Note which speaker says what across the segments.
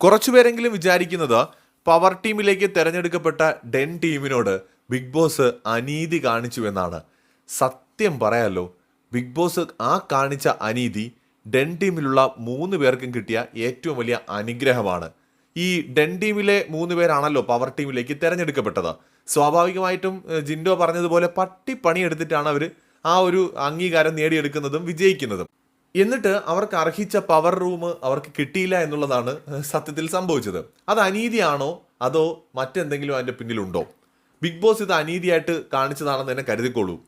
Speaker 1: കുറച്ചുപേരെങ്കിലും വിചാരിക്കുന്നത് പവർ ടീമിലേക്ക് തിരഞ്ഞെടുക്കപ്പെട്ട ഡെൻ ടീമിനോട് ബിഗ് ബോസ് അനീതി കാണിച്ചു എന്നാണ് സത്യം പറയാലോ ബിഗ് ബോസ് ആ കാണിച്ച അനീതി ഡെൻ ടീമിലുള്ള മൂന്ന് പേർക്കും കിട്ടിയ ഏറ്റവും വലിയ അനുഗ്രഹമാണ്. ഈ ഡെൻ ടീമിലെ മൂന്ന് പേരാണല്ലോ പവർ ടീമിലേക്ക് തിരഞ്ഞെടുക്കപ്പെട്ടത്. സ്വാഭാവികമായിട്ടും ജിൻഡോ പറഞ്ഞതുപോലെ പട്ടി പണിയെടുത്തിട്ടാണ് അവർ ആ ഒരു അംഗീകാരം നേടിയെടുക്കുന്നതും വിജയിക്കുന്നതും. എന്നിട്ട് അവർക്ക് അർഹിച്ച പവർ റൂം അവർക്ക് കിട്ടിയില്ല എന്നുള്ളതാണ് സത്യത്തിൽ സംഭവിച്ചത്. അത് അനീതിയാണോ? അതോ മറ്റെന്തെങ്കിലും അതിന്റെ പിന്നിലുണ്ടോ? ബിഗ് ബോസ് ഇത് അനീതിയായിട്ട് കാണിച്ചതാണെന്ന് തന്നെ കരുതിക്കോളൂ.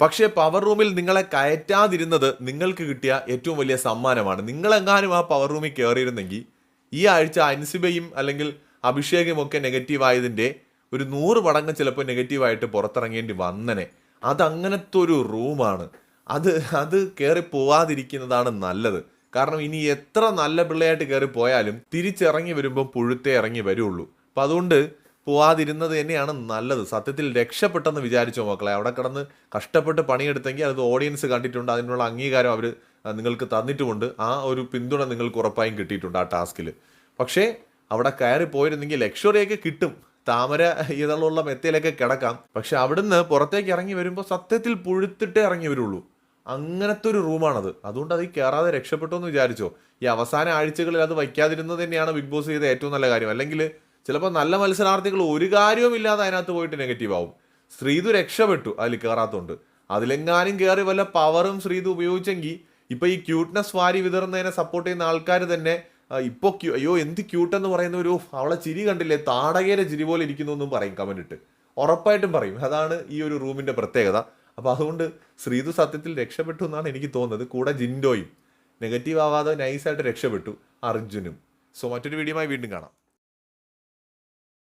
Speaker 1: പക്ഷേ പവർ റൂമിൽ നിങ്ങളെ കയറ്റാതിരുന്നത് നിങ്ങൾക്ക് കിട്ടിയ ഏറ്റവും വലിയ സമ്മാനമാണ്. നിങ്ങളെങ്ങാനും ആ പവർ റൂമിൽ കയറിയിരുന്നെങ്കിൽ ഈ ആഴ്ച അൻസിബയും അല്ലെങ്കിൽ അഭിഷേകും ഒക്കെ നെഗറ്റീവായതിന്റെ ഒരു നൂറ് മടങ്ങ് ചിലപ്പോൾ നെഗറ്റീവായിട്ട് പുറത്തിറങ്ങേണ്ടി വന്നനെ. അതങ്ങനത്തെ ഒരു റൂമാണ് അത് അത് കയറി പോവാതിരിക്കുന്നതാണ് നല്ലത്. കാരണം ഇനി എത്ര നല്ല പിള്ളയായിട്ട് കയറി പോയാലും തിരിച്ചിറങ്ങി വരുമ്പോൾ പുഴുത്തേ ഇറങ്ങി വരുള്ളൂ. അപ്പം അതുകൊണ്ട് പോവാതിരുന്നത് തന്നെയാണ് നല്ലത്. സത്യത്തിൽ രക്ഷപ്പെട്ടെന്ന് വിചാരിച്ചോ മക്കളെ? അവിടെ കിടന്ന് കഷ്ടപ്പെട്ട് പണിയെടുത്തെങ്കിൽ അത് ഓഡിയൻസ് കണ്ടിട്ടുണ്ട്. അതിനുള്ള അംഗീകാരം അവർ നിങ്ങൾക്ക് തന്നിട്ടുമുണ്ട്. ആ ഒരു പിന്തുണ നിങ്ങൾക്ക് ഉറപ്പായും കിട്ടിയിട്ടുണ്ട് ആ ടാസ്കിൽ പക്ഷേ അവിടെ കയറി പോയിരുന്നെങ്കിൽ ലക്ഷറിയൊക്കെ കിട്ടും. താമര ഇതളുള്ള മെത്തയിലൊക്കെ കിടക്കാം. പക്ഷെ അവിടുന്ന് പുറത്തേക്ക് ഇറങ്ങി വരുമ്പോൾ സത്യത്തിൽ പുഴുത്തിട്ടേ ഇറങ്ങി വരുള്ളൂ. അങ്ങനത്തെ ഒരു റൂമാണത്. അതുകൊണ്ട് അത് കയറാതെ രക്ഷപ്പെട്ടു എന്ന് വിചാരിച്ചോ? ഈ അവസാന ആഴ്ചകളിൽ അത് വയ്ക്കാതിരുന്നത് തന്നെയാണ് ബിഗ് ബോസ് ചെയ്ത ഏറ്റവും നല്ല കാര്യം. അല്ലെങ്കിൽ ചിലപ്പോൾ നല്ല മത്സരാർത്ഥികൾ ഒരു കാര്യവുമില്ലാതെ അതിനകത്ത് പോയിട്ട് നെഗറ്റീവ് ആവും. ശ്രീതു രക്ഷപ്പെട്ടു അതിൽ കയറാത്തോണ്ട് അതിലെങ്ങാനും കയറി വല്ല പവറും ശ്രീതു ഉപയോഗിച്ചെങ്കിൽ ഇപ്പൊ ഈ ക്യൂട്ട്നെസ് വാരി വിതറുന്നതിനെ സപ്പോർട്ട് ചെയ്യുന്ന ആൾക്കാർ തന്നെ ഇപ്പൊ ക്യൂ അയ്യോ എന്ത് ക്യൂട്ട് എന്ന് പറയുന്ന ഒരു അവളെ ചിരി കണ്ടില്ലേ? താടകയുടെ ചിരി പോലെ ഇരിക്കുന്നു എന്നും പറയും കമന്റ് ഇട്ട് ഉറപ്പായിട്ടും പറയും. അതാണ് ഈ ഒരു റൂമിന്റെ പ്രത്യേകത. അപ്പൊ അതുകൊണ്ട് ശ്രീതു സത്യത്തിൽ രക്ഷപ്പെട്ടു എന്നാണ് എനിക്ക് തോന്നുന്നത്. കൂടെ ജിൻഡോയും നെഗറ്റീവ് ആവാതെ നൈസായിട്ട് രക്ഷപ്പെട്ടു അർജുനും. സോ മറ്റൊരു വീഡിയോയുമായി വീണ്ടും കാണാം.